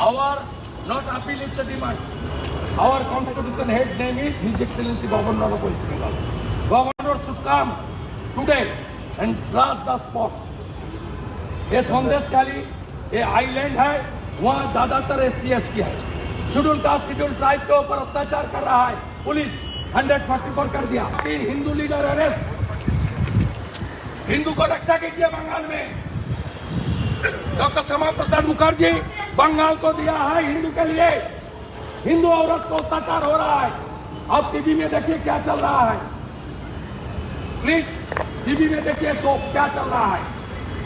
Our not appeal is the demand. Our constitution head name is His Excellency Governor of West Bengal. Governor should come today and grasp the spot. ये संदेश खाली ये island है वहाँ ज़्यादातर S C S की है schedule caste schedule tribe के ऊपर अत्याचार कर रहा है पुलिस हंड्रेड फोर्टी फोर कर दिया तीन हिंदू लीडर अरेस्ट हिंदू को रक्षा कीजिए बंगाल में डॉक्टर श्यामा प्रसाद मुखर्जी बंगाल को दिया है हिंदू के लिए। हिंदू औरत को अत्याचार हो रहा है। अब टीवी में देखिए क्या चल रहा है। प्लीज़, टीवी में देखिए शो क्या चल रहा है।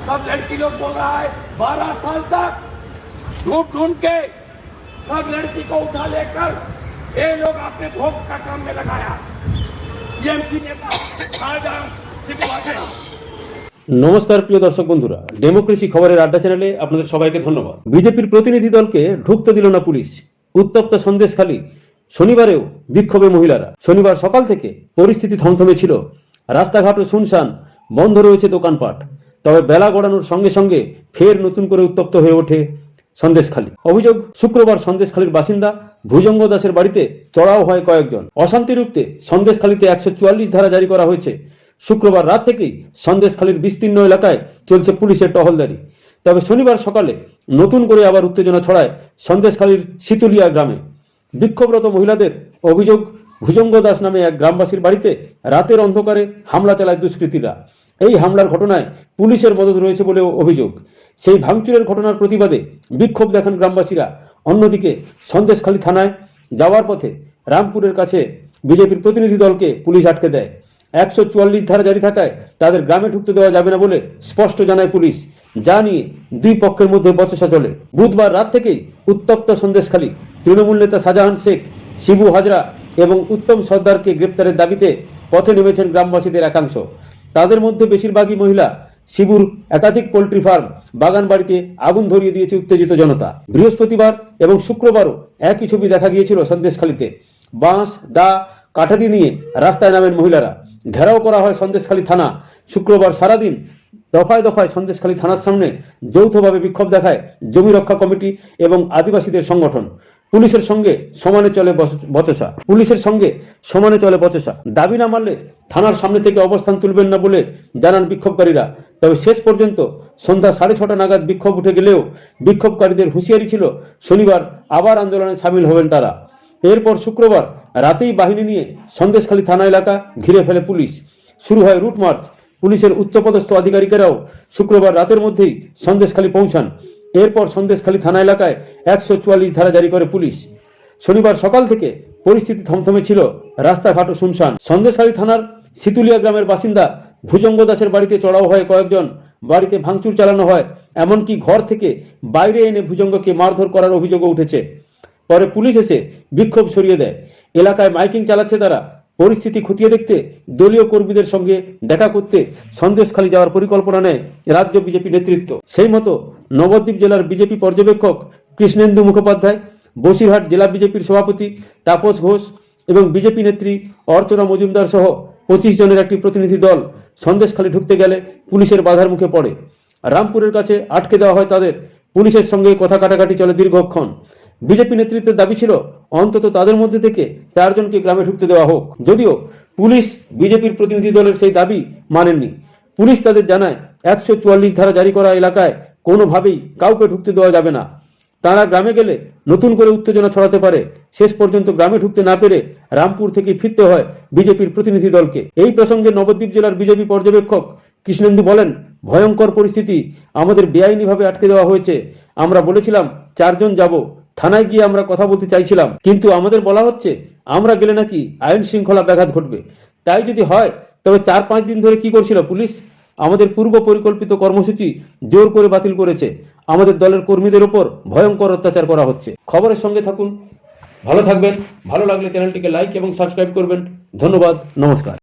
सब लड़की लोग बोल रहा है, बारह साल तक ढूंढ ढूंढ के सब लड़की को उठा लेकर ये लोग अपने भोग का काम में लगाया। नेता নমস্কার, প্রিয় দর্শক বন্ধুরা। ডেমোক্রেসি খবরের আড্ডা চ্যানেলে আপনাদের সবাইকে ধন্যবাদ। বিজেপির প্রতিনিধি দলকে ঢুকতে দিল না পুলিশ। উত্তপ্ত সন্দেশখালী শনিবারেও বিক্ষোভে মহিলারা। শনিবার সকাল থেকে পরিস্থিতি থমথমে ছিল। রাস্তাঘাটও শুনশান। বন্ধ রয়েছে দোকানপাট। তবে বেলা গড়ানোর সঙ্গে সঙ্গে ফের নতুন করে উত্তপ্ত হয়ে ওঠে সন্দেশখালী অভিযোগ, শুক্রবার সন্দেশখালীর বাসিন্দা ভুজঙ্গ দাসের বাড়িতে চড়াও হয় কয়েকজন। অশান্তি রুখতে সন্দেশখালীতে একশো চুয়াল্লিশ ধারা জারি করা হয়েছে। শুক্রবার রাত থেকেই সন্দেশখালীর বিস্তীর্ণ এলাকায় চলছে পুলিশের টহলদারি। তবে শনিবার সকালে নতুন করে আবার উত্তেজনা ছড়ায় সন্দেশখালীর শীতুলিয়া গ্রামে। বিক্ষোভরত মহিলাদের অভিযোগ, ভুজঙ্গ দাস নামে এক গ্রামবাসীর বাড়িতে রাতের অন্ধকারে হামলা চালায় দুষ্কৃতীরা। এই হামলার ঘটনায় পুলিশের মদত রয়েছে বলেও অভিযোগ। সেই ভাঙচুরের ঘটনার প্রতিবাদে বিক্ষোভ দেখান গ্রামবাসীরা। অন্যদিকে সন্দেশখালী থানায় যাওয়ার পথে রামপুরের কাছে বিজেপির প্রতিনিধি দলকে পুলিশ আটকে দেয়। একশো চুয়াল্লিশ ধারা জারি থাকায় তাদের গ্রামে ঢুকতে দেওয়া যাবে না বলে স্পষ্ট জানায় পুলিশ। যা নিয়ে দুই পক্ষের মধ্যে বচসা চলে। বুধবার রাত থেকেই উত্তপ্ত সন্দেশখালী তৃণমূল নেতা শাহজাহান শেখ, শিবু হাজরা এবং উত্তম সর্দারকে গ্রেপ্তারের দাবিতে পথে নেমেছেন গ্রামবাসীদের একাংশ। তাদের মধ্যে বেশিরভাগই মহিলা। শিবুর একাধিক পোল্ট্রি ফার্ম বাগান বাড়িতে আগুন ধরিয়ে দিয়েছে উত্তেজিত জনতা। বৃহস্পতিবার এবং শুক্রবারও একই ছবি দেখা গিয়েছিল সন্দেশখালীতে। বাঁশ, দা, কাঠারি নিয়ে রাস্তায় নামেন মহিলারা। ঘেরাও করা হয় সন্দেশখালী থানা। শুক্রবার সারাদিন দফায় দফায় সন্দেশখালী থানার সামনে যৌথভাবে বিক্ষোভ দেখায় জমি রক্ষা কমিটি এবং আদিবাসীদের সংগঠন। পুলিশের সঙ্গে সমানে চলে বচ- বচসা। পুলিশের সঙ্গে সমানে চলে বচসা। দাবি না মানলে থানার সামনে থেকে অবস্থান তুলবেন না বলে জানান বিক্ষোভকারীরা। তবে শেষ পর্যন্ত সন্ধ্যা সাড়ে ছটা নাগাদ বিক্ষোভ উঠে গেলেও বিক্ষোভকারীদের হুঁশিয়ারি ছিল, শনিবার আবার আন্দোলনে সামিল হবেন তারা। এরপর শুক্রবার রাতেই বাহিনী নিয়ে সন্দেশখালী থানা এলাকা ঘিরে ফেলে পুলিশ। শুরু হয় রুট মার্চ। পুলিশের উচ্চপদস্থ আধিকারিকেরাও শুক্রবার রাতের মধ্যেই সন্দেশখালী পৌঁছান। এরপর সন্দেশখালী থানা এলাকায় একশো চুয়াল্লিশ ধারা জারি করে পুলিশ। শনিবার সকাল থেকে পরিস্থিতি থমথমে ছিল রাস্তাঘাটও শুনশান। সন্দেশখালী থানার শীতুলিয়া গ্রামের বাসিন্দা ভুজঙ্গ দাসের বাড়িতে চড়াও হয় কয়েকজন। বাড়িতে ভাঙচুর চালানো হয়, এমনকি ঘর থেকে বাইরে এনে ভুজঙ্গকে মারধর করার অভিযোগও উঠেছে। পরে পুলিশ এসে বিক্ষোভ সরিয়ে দেয়। এলাকায় মাইকিং চালাচ্ছে তারা। পরিস্থিতি খতিয়ে দেখতে দলীয় কর্মীদের সঙ্গে দেখা করতে সন্দেশখালী যাওয়ার পরিকল্পনা নেয় রাজ্য বিজেপি নেতৃত্ব। সেই মতো নবদ্বীপ জেলার বিজেপি পর্যবেক্ষক কৃষ্ণেন্দু মুখোপাধ্যায়, বসিরহাট জেলা বিজেপির সভাপতি তাপস ঘোষ এবং বিজেপি নেত্রী অর্চনা মজুমদার সহ পঁচিশ জনের একটি প্রতিনিধি দল সন্দেশখালী ঢুকতে গেলে পুলিশের বাধার মুখে পড়ে। রামপুরের কাছে আটকে দেওয়া হয় তাদের। পুলিশের সঙ্গে কথা কাটাকাটি চলে দীর্ঘক্ষণ। বিজেপি নেতৃত্বের দাবি ছিল, অন্তত তাদের মধ্যে থেকে চারজনকে গ্রামে ঢুকতে দেওয়া হোক। যদিও পুলিশ বিজেপির প্রতিনিধি দলের সেই দাবি মানেননি। পুলিশ তাদের জানায়, একশো চুয়াল্লিশ ধারা জারি করা এলাকায় কোনোভাবেই কাউকে ঢুকতে দেওয়া যাবে না। তারা গ্রামে গেলে নতুন করে উত্তেজনা ছড়াতে পারে। শেষ পর্যন্ত গ্রামে ঢুকতে না পেরে রামপুর থেকে ফিরতে হয় বিজেপির প্রতিনিধি দলকে। এই প্রসঙ্গে নবদ্বীপ জেলার বিজেপি পর্যবেক্ষক কৃষ্ণেন্দু বলেন, ভয়ঙ্কর পরিস্থিতি আমাদের বেআইনিভাবে আটকে দেওয়া হয়েছে। আমরা বলেছিলাম, চারজন যাব থানায় গিয়ে আমরা কথা বলতে চাইছিলাম, কিন্তু আমাদের বলা হচ্ছে আমরা গেলে নাকি আইন শৃঙ্খলা ব্যাঘাত ঘটবে। তাই যদি হয়, তবে চার পাঁচ দিন ধরে কি করছিল পুলিশ? আমাদের পূর্ব পরিকল্পিত কর্মসূচি জোর করে বাতিল করেছে। আমাদের দলের কর্মীদের ওপর ভয়ঙ্কর অত্যাচার করা হচ্ছে। খবরের সঙ্গে থাকুন। ভালো থাকবেন। ভালো লাগলে চ্যানেলটিকে লাইক এবং সাবস্ক্রাইব করবেন। ধন্যবাদ। নমস্কার।